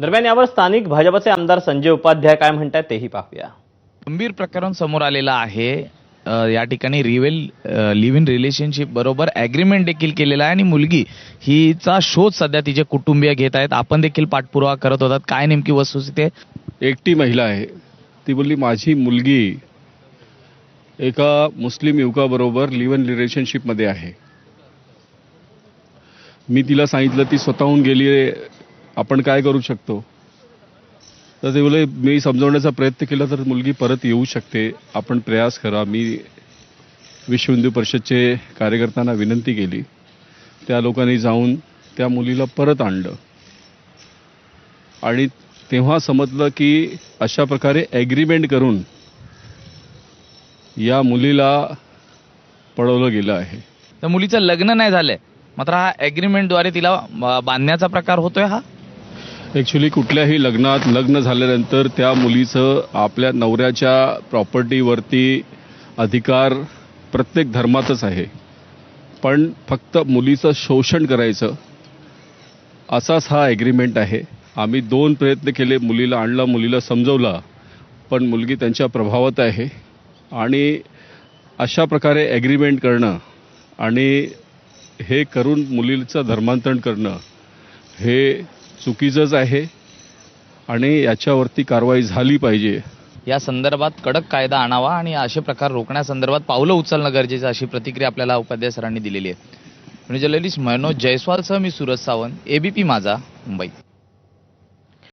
दरम्यान यावर स्थानिक भाजपचे आमदार संजय उपाध्याय काय म्हणतात तेही पाहूया. गंभीर प्रकरण समोर आलेलं आहे. या ठिकाणी रिवेल लिव्ह इन रिलेशनशिप बरोबर ॲग्रीमेंट देखील केलेला आहे आणि मुलगी हिचा शोध सध्या तिचे कुटुंबीय घेत आहेत. आपण देखील पाठपुरावा करत होतात. काय नेमकी वस्तुस्थिती आहे एकटी महिला आहे. ती बोलली माझी मुलगी एका मुस्लिम युवकाबरोबर लिव्ह इन रिलेशनशिपमध्ये आहे. मी तिला सांगितलं ती स्वतःहून गेली आहे. आपण काय करू शकतो? तर ते बोले मी समजवण्याचा प्रयत्न केला तर मुलगी परत येऊ शकते. आपण प्रयास करा. मी विश्व हिंदू परिषदचे कार्यकर्त्यांना विनंती केली. त्या लोकांनी जाऊन त्या मुलीला परत आणलं. आणि तेव्हा समजलं की अशा प्रकारे ॲग्रीमेंट करून या मुलीला पळवलं गेलं आहे. तर मुलीचं लग्न नाही झालंय. मात्र हा ॲग्रीमेंटद्वारे तिला बांधण्याचा प्रकार होतोय हा? ॲक्च्युली कुठल्याही लग्नात लग्न झाल्यानंतर त्या मुलीचं आपल्या नवऱ्याच्या प्रॉपर्टीवरती अधिकार प्रत्येक धर्मातच आहे. पण फक्त मुलीचं शोषण करायचं असाच हा ॲग्रीमेंट आहे. आम्ही दोन प्रयत्न केले मुलीला आणला मुलीला समजवलं पण मुलगी त्यांच्या प्रभावात आहे. आणि अशा प्रकारे ॲग्रीमेंट करणं आणि हे करून मुलीचं धर्मांतरण करणं हे चुकीचंच आहे आणि याच्यावरती कारवाई झाली पाहिजे. या संदर्भात कडक कायदा आणावा आणि असे प्रकार रोखण्यासंदर्भात पावलं उचलणं गरजेचं अशी प्रतिक्रिया आपल्याला उपाध्याय सरांनी दिलेली आहे. म्हणजे जर्नलिस्ट मनोज जयस्वालसह मी सूरज सावंत एबीपी माझा मुंबई.